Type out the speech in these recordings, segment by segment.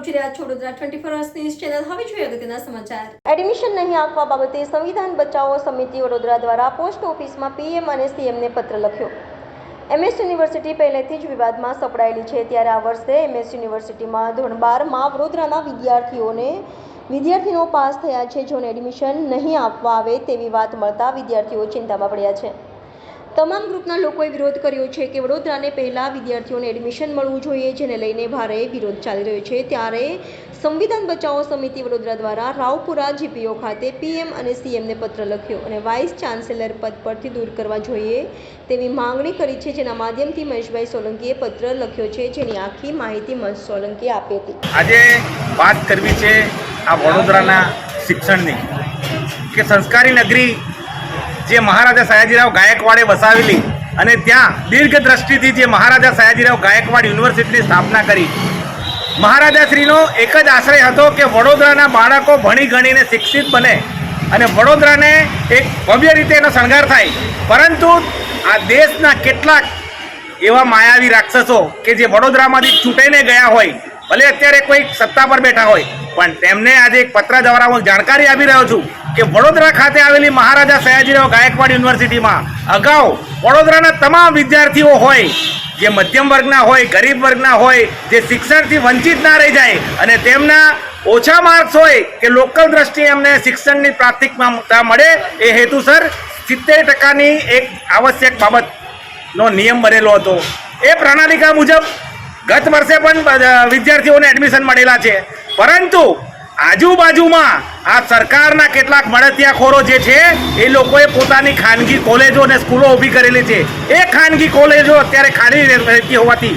Vadodara twenty four channel હવે જોઈએ અગત્યના સમાચાર. એડમિશન નહીં આપવા બાબતે સંવિધાન બચાવો સમિતિ વડોદરા દ્વારા પોસ્ટ ઓફિસમાં પીએમ અને સીએમને પત્ર લખ્યો. એમએસ યુનિવર્સિટી પહેલેથી જ વિવાદમાં સપડાયેલી છે. ત્યારે આ વર્ષે એમએસ યુનિવર્સિટીમાં ધોરણ બારમાં વડોદરાના વિદ્યાર્થીઓને વિદ્યાર્થીનો પાસ થયા છે. જોને એડમિશન નહીં આપવા આવે તેવી વાત મળતા વિદ્યાર્થીઓ ચિંતામાં પડ્યા છે. તમામ ગ્રુપના લોકોએ વિરોધ કર્યો છે કે વડોદરાને પહેલાં વિદ્યાર્થીઓને એડમિશન મળવું જોઈએ, જેને લઈને ભારે વિરોધ ચાલી રહ્યો છે. ત્યારે સંવિધાન બચાવો સમિતિ વડોદરા દ્વારા રાવપુરા જીપીઓ ખાતે પીએમ અને સીએમને પત્ર લખ્યો અને વાઇસ ચાન્સેલર પદ પરથી દૂર કરવા જોઈએ તેવી માંગણી કરી છે. જેના માધ્યમથી મહેશભાઈ સોલંકીએ પત્ર લખ્યો છે, જેની આખી માહિતી મહેશ સોલંકીએ આપી હતી. આજે વાત કરવી છે આ વડોદરાના શિક્ષણની, કે સંસ્કારી નગરી જે મહારાજા સયાજીરાવ ગાયકવાડે વસાવેલી અને ત્યાં દીર્ઘ દ્રષ્ટિથી જે મહારાજા સયાજીરાવ ગાયકવાડ યુનિવર્સિટીની સ્થાપના કરી. મહારાજાશ્રીનો એક જ આશ્રય હતો કે વડોદરાના બાળકો ભણી ગણીને શિક્ષિત બને અને વડોદરાને એક ભવ્ય રીતે એનો શણગાર થાય. પરંતુ આ દેશના કેટલાક એવા માયાવી રાક્ષસો કે જે વડોદરામાંથી છૂટાઈને ગયા હોય, ભલે અત્યારે કોઈ સત્તા પર બેઠા હોય, પણ તેમને આજે એક પત્ર દ્વારા હું જાણકારી આપી રહ્યો છું. કે વડોદરા ખાતે આવેલી મહારાજા સયાજીરાવ ગાયકવાડ યુનિવર્સિટીમાં અગાઉ વડોદરાના તમામ વિદ્યાર્થીઓ હોય, જે મધ્યમ વર્ગના હોય, ગરીબ વર્ગના હોય, જે શિક્ષણથી વંચિત ના રહી જાય અને તેમના ઓછા માર્ક્સ હોય કે લોકલ દ્રષ્ટિએ એમને શિક્ષણની પ્રાથમિકતા મળે, એ હેતુસર સિત્તેર ટકાની એક આવશ્યક બાબતનો નિયમ બનેલો હતો. એ પ્રણાલિકા મુજબ ગત વર્ષે પણ વિદ્યાર્થીઓને એડમિશન મળેલા છે. પરંતુ આજુબાજુમાં આ સરકારના કેટલાક મળતિયાખોરો જે છે, એ લોકોએ પોતાની ખાનગી કોલેજો અને સ્કૂલો ઊભી કરેલી છે. એ ખાનગી કોલેજો અત્યારે ખાલી રહેતી હોવાથી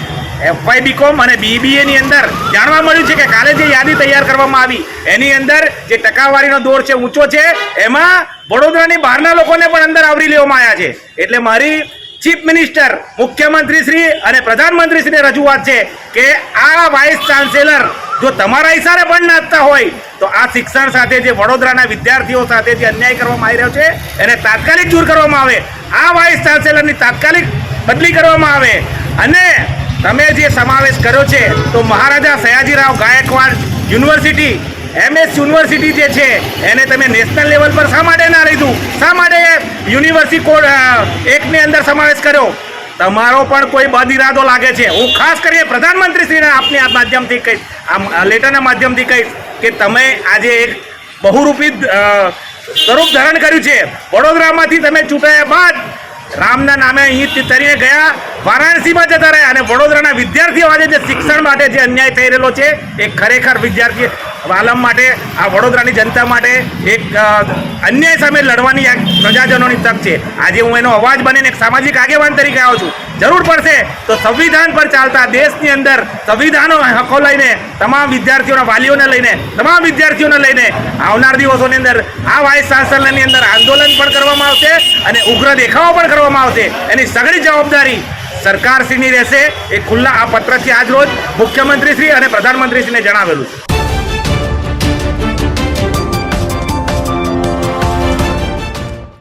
એફવાય બીકોમ અને બીબીએની અંદર જાણવા મળ્યું છે કે કાલે જે યાદી તૈયાર કરવામાં આવી, એની અંદર જે ટકાવારીનો દોર છે, ઊંચો છે, એમાં વડોદરાની બહારના લોકોને પણ અંદર આવરી લેવામાં આવ્યા છે. એટલે મારી ચીફ મિનિસ્ટર મુખ્યમંત્રી શ્રી અને પ્રધાનમંત્રી શ્રીને રજૂઆત છે કે આ વાઇસ ચાન્સેલર જો તમારા ઇશારે પણ નાચતા હોય, તો આ શિક્ષણ સાથે જે વડોદરાના વિદ્યાર્થીઓ સાથે જે અન્યાય કરવામાં આવી રહ્યો છે, એને તાત્કાલિક દૂર કરવામાં આવે. આ વાઇસ ચાન્સેલરની તાત્કાલિક બદલી કરવામાં આવે. અને તમે જે સમાવેશ કર્યો છે, તો Maharaja Sayajirao Gaekwad university, MS university જે છે, એને તમે નેશનલ લેવલ પર શા માટે ના લીધું? શા માટે યુનિવર્સિટી કોડ એકની અંદર સમાવેશ કર્યો? તમારો પણ કોઈ બદ ઇરાદો લાગે છે. હું ખાસ કરીને પ્રધાનમંત્રીશ્રીને આપની આ માધ્યમથી કહીશ, આ લેટરના માધ્યમથી કહીશ કે તમે આજે એક બહુરૂપી સ્વરૂપ ધારણ કર્યું છે. વડોદરામાંથી તમે ચૂંટાયા બાદ રામના નામે અહીં તરીને ગયા, વારાણસીમાં જતા રહ્યા અને વડોદરાના વિદ્યાર્થીઓ આજે જે શિક્ષણ માટે જે અન્યાય થઈ રહેલો છે, એ ખરેખર વિદ્યાર્થી આલમ માટે, આ વડોદરાની જનતા માટે એક અન્યાય સામે લડવાની આ પ્રજાજનોની તક છે. આજે હું એનો અવાજ બનીને એક સામાજિક આગેવાન તરીકે આવ્યો છું. જરૂર પડશે તો સંવિધાન પર ચાલતા દેશની અંદર સંવિધાનો હકો લઈને, તમામ વિદ્યાર્થીઓના વાલીઓને લઈને, તમામ વિદ્યાર્થીઓને લઈને આવનાર દિવસોની અંદર આ વાઇસ ચાન્સલરની અંદર આંદોલન પણ કરવામાં આવશે અને ઉગ્ર દેખાવો પણ કરવામાં આવશે. એની સઘળી જવાબદારી સરકારશ્રીની રહેશે. એ ખુલ્લા આ પત્રથી આજ રોજ મુખ્યમંત્રીશ્રી અને પ્રધાનમંત્રીશ્રીને જણાવેલું છે.